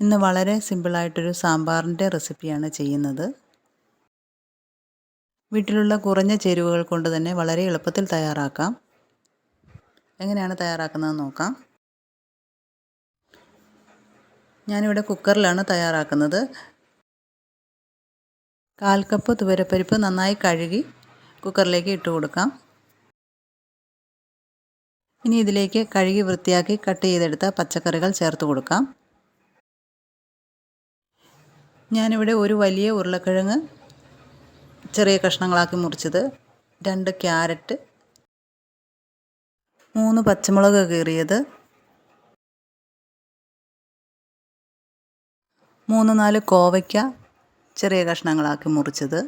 ഇന്ന് വളരെ സിമ്പിളായിട്ടൊരു സാമ്പാറിന്റെ റെസിപ്പിയാണ് ചെയ്യുന്നത്. വീട്ടിലുള്ള കുറഞ്ഞ ചേരുവകൾ കൊണ്ട് തന്നെ വളരെ എളുപ്പത്തിൽ തയ്യാറാക്കാം. എങ്ങനെയാണ് തയ്യാറാക്കുന്നത് നോക്കാം. ഞാനിവിടെ കുക്കറിലാണ് തയ്യാറാക്കുന്നത്. കാൽ കപ്പ് തുവരപ്പരിപ്പ് നന്നായി കഴുകി കുക്കറിലേക്ക് ഇട്ട് കൊടുക്കാം. ഇനി ഇതിലേക്ക് കഴുകി വൃത്തിയാക്കി കട്ട് ചെയ്തെടുത്ത പച്ചക്കറികൾ ചേർത്ത് കൊടുക്കാം. ഞാനിവിടെ ഒരു വലിയ ഉരുളക്കിഴങ്ങ് ചെറിയ കഷ്ണങ്ങളാക്കി മുറിച്ചത്. രണ്ട് ക്യാരറ്റ്. മൂന്ന് പച്ചമുളക് കീറിയത്. മൂന്ന് നാല് കോവയ്ക്ക ചെറിയ കഷ്ണങ്ങളാക്കി മുറിച്ചത്.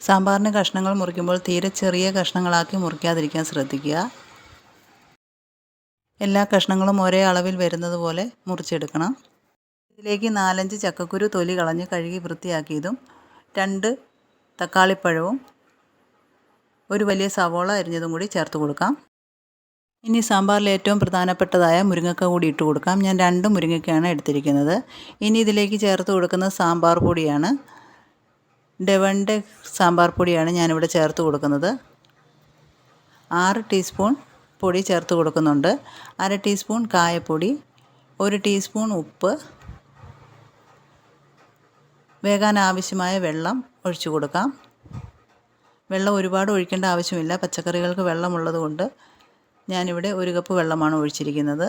സാമ്പാറിന് കഷ്ണങ്ങൾ മുറിക്കുമ്പോൾ തീരെ ചെറിയ കഷ്ണങ്ങളാക്കി മുറിക്കാതിരിക്കാൻ ശ്രദ്ധിക്കുക. എല്ലാ കഷ്ണങ്ങളും ഒരേ അളവിൽ വരുന്നത് പോലെ മുറിച്ചെടുക്കണം. ഇതിലേക്ക് നാലഞ്ച് ചക്കക്കുരു തൊലി കളഞ്ഞ് കഴുകി വൃത്തിയാക്കിയതും രണ്ട് തക്കാളിപ്പഴവും ഒരു വലിയ സവോള അരിഞ്ഞതും കൂടി ചേർത്ത് കൊടുക്കാം. ഇനി സാമ്പാറിൽ ഏറ്റവും പ്രധാനപ്പെട്ടതായ മുരിങ്ങക്ക കൂടി ഇട്ട് കൊടുക്കാം. ഞാൻ രണ്ട് മുരിങ്ങക്കയാണ് എടുത്തിരിക്കുന്നത്. ഇനി ഇതിലേക്ക് ചേർത്ത് കൊടുക്കുന്ന സാമ്പാർ പൊടിയാണ്. ഡെവന്റെ സാമ്പാർ പൊടിയാണ് ഞാനിവിടെ ചേർത്ത് കൊടുക്കുന്നത്. ആറ് ടീസ്പൂൺ പൊടി ചേർത്ത് കൊടുക്കുന്നുണ്ട്. അര ടീസ്പൂൺ കായപ്പൊടി ഒരു ടീസ്പൂൺ ഉപ്പ് വേകാൻ ആവശ്യമായ വെള്ളം ഒഴിച്ചു കൊടുക്കാം. വെള്ളം ഒരുപാട് ഒഴിക്കേണ്ട ആവശ്യമില്ല. പച്ചക്കറികൾക്ക് വെള്ളമുള്ളത് കൊണ്ട് ഞാനിവിടെ ഒരു കപ്പ് വെള്ളമാണ് ഒഴിച്ചിരിക്കുന്നത്.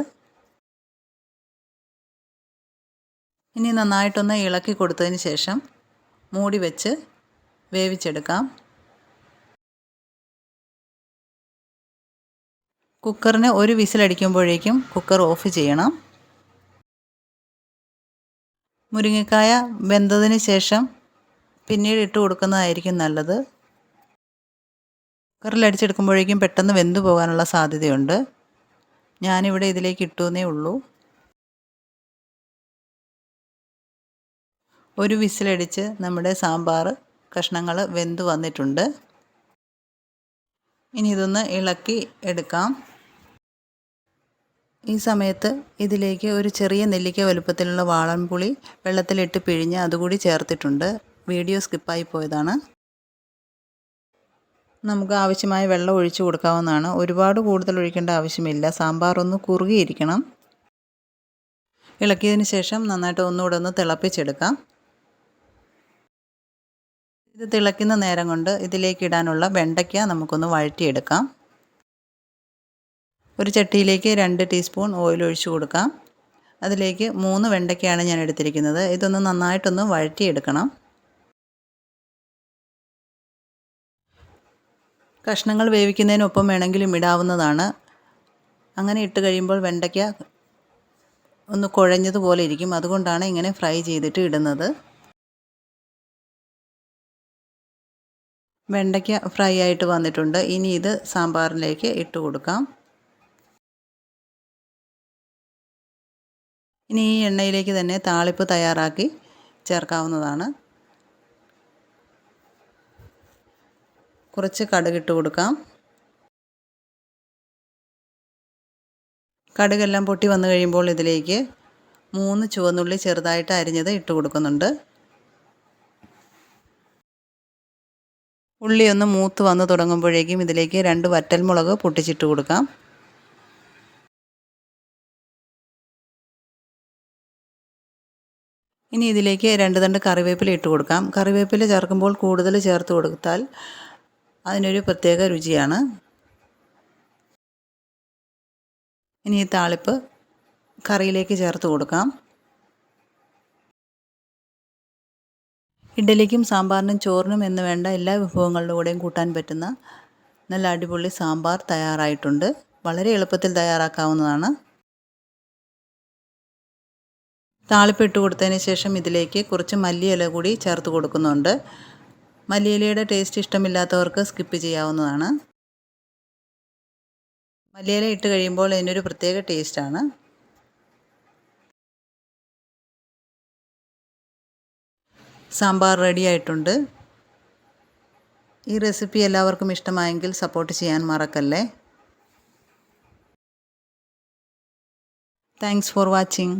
ഇനി നന്നായിട്ടൊന്ന് ഇളക്കി കൊടുത്തതിന് ശേഷം മൂടി വെച്ച് വേവിച്ചെടുക്കാം. കുക്കറിന് ഒരു വിസിലടിക്കുമ്പോഴേക്കും കുക്കർ ഓഫ് ചെയ്യണം. മുരിങ്ങക്കായ വെന്തതിന് ശേഷം പിന്നീട് ഇട്ട് കൊടുക്കുന്നതായിരിക്കും നല്ലത്. കുക്കറിൽ അടിച്ചെടുക്കുമ്പോഴേക്കും പെട്ടെന്ന് വെന്തു പോകാനുള്ള സാധ്യതയുണ്ട്. ഞാനിവിടെ ഇതിലേക്ക് ഇട്ടുവെന്നേ ഉള്ളൂ. ഒരു വിസിലടിച്ച് നമ്മുടെ സാമ്പാർ കഷ്ണങ്ങൾ വെന്ത് വന്നിട്ടുണ്ട്. ഇനി ഇതൊന്ന് ഇളക്കി എടുക്കാം. ഈ സമയത്ത് ഇതിലേക്ക് ഒരു ചെറിയ നെല്ലിക്ക വലുപ്പത്തിലുള്ള വാളൻപുളി വെള്ളത്തിലിട്ട് പിഴിഞ്ഞ് അതുകൂടി ചേർത്തിട്ടുണ്ട്. വീഡിയോ സ്കിപ്പായി പോയതാണ്. നമുക്ക് ആവശ്യമായ വെള്ളം ഒഴിച്ചു കൊടുക്കാവുന്നതാണ്. ഒരുപാട് കൂടുതൽ ഒഴിക്കേണ്ട ആവശ്യമില്ല. സാമ്പാർ ഒന്ന് കുറുകിയിരിക്കണം. ഇളക്കിയതിന് ശേഷം നന്നായിട്ട് ഒന്നുകൂടെ ഒന്ന് തിളപ്പിച്ചെടുക്കാം. ഇത് തിളയ്ക്കുന്ന നേരം കൊണ്ട് ഇതിലേക്ക് ഇടാനുള്ള വെണ്ടയ്ക്ക നമുക്കൊന്ന് വഴറ്റിയെടുക്കാം. ഒരു ചട്ടിയിലേക്ക് രണ്ട് ടീസ്പൂൺ ഓയിൽ ഒഴിച്ച് കൊടുക്കാം. അതിലേക്ക് മൂന്ന് വെണ്ടയ്ക്കയാണ് ഞാൻ എടുത്തിരിക്കുന്നത്. ഇതൊന്ന് നന്നായിട്ടൊന്ന് വഴറ്റിയെടുക്കണം. കഷ്ണങ്ങൾ വേവിക്കുന്നതിനൊപ്പം വേണമെങ്കിലും ഇടാവുന്നതാണ്. അങ്ങനെ ഇട്ട് കഴിയുമ്പോൾ വെണ്ടയ്ക്ക ഒന്ന് കുഴഞ്ഞതുപോലെ ഇരിക്കും. അതുകൊണ്ടാണ് ഇങ്ങനെ ഫ്രൈ ചെയ്തിട്ട് ഇടുന്നത്. വെണ്ടയ്ക്ക ഫ്രൈ ആയിട്ട് വന്നിട്ടുണ്ട്. ഇനി ഇത് സാമ്പാറിലേക്ക് ഇട്ട് കൊടുക്കാം. ഇനി ഈ എണ്ണയിലേക്ക് തന്നെ താളിപ്പ് തയ്യാറാക്കി ചേർക്കാവുന്നതാണ്. കുറച്ച് കടുകിട്ട് കൊടുക്കാം. കടുകെല്ലാം പൊട്ടി വന്നു കഴിയുമ്പോൾ ഇതിലേക്ക് മൂന്ന് ചുവന്നുള്ളി ചെറുതായിട്ട് അരിഞ്ഞത് ഇട്ട് കൊടുക്കുന്നുണ്ട്. ഉള്ളി ഒന്ന് മൂത്ത് വന്ന് തുടങ്ങുമ്പോഴേക്കും ഇതിലേക്ക് രണ്ട് വറ്റൽമുളക് പൊട്ടിച്ചിട്ട് കൊടുക്കാം. ഇനി ഇതിലേക്ക് രണ്ട് തണ്ട് കറിവേപ്പില ഇട്ട് കൊടുക്കാം. കറിവേപ്പില ചേർക്കുമ്പോൾ കൂടുതൽ ചേർത്ത് കൊടുത്താൽ അതിനൊരു പ്രത്യേക രുചിയാണ്. ഇനി ഈ താളിപ്പ് കറിയിലേക്ക് ചേർത്ത് കൊടുക്കാം. ഇഡ്ഡലിക്കും സാമ്പാറിനും ചോറിനും എന്ന് വേണ്ട എല്ലാ വിഭവങ്ങളുടെ കൂടെയും കൂട്ടാൻ പറ്റുന്ന നല്ല അടിപൊളി സാമ്പാർ തയ്യാറായിട്ടുണ്ട്. വളരെ എളുപ്പത്തിൽ തയ്യാറാക്കാവുന്നതാണ്. താളിപ്പ് ഇട്ട് കൊടുത്തതിന് ശേഷം ഇതിലേക്ക് കുറച്ച് മല്ലിയില കൂടി ചേർത്ത് കൊടുക്കുന്നുണ്ട്. മല്ലിയിലയുടെ ടേസ്റ്റ് ഇഷ്ടമില്ലാത്തവർക്ക് സ്കിപ്പ് ചെയ്യാവുന്നതാണ്. മല്ലിയില ഇട്ട് കഴിയുമ്പോൾ അതിനൊരു പ്രത്യേക ടേസ്റ്റാണ് സാമ്പാർ റെഡി ആയിട്ടുണ്ട്. ഈ റെസിപ്പി എല്ലാവർക്കും ഇഷ്ടമായെങ്കിൽ സപ്പോർട്ട് ചെയ്യാൻ മറക്കല്ലേ? Thanks for watching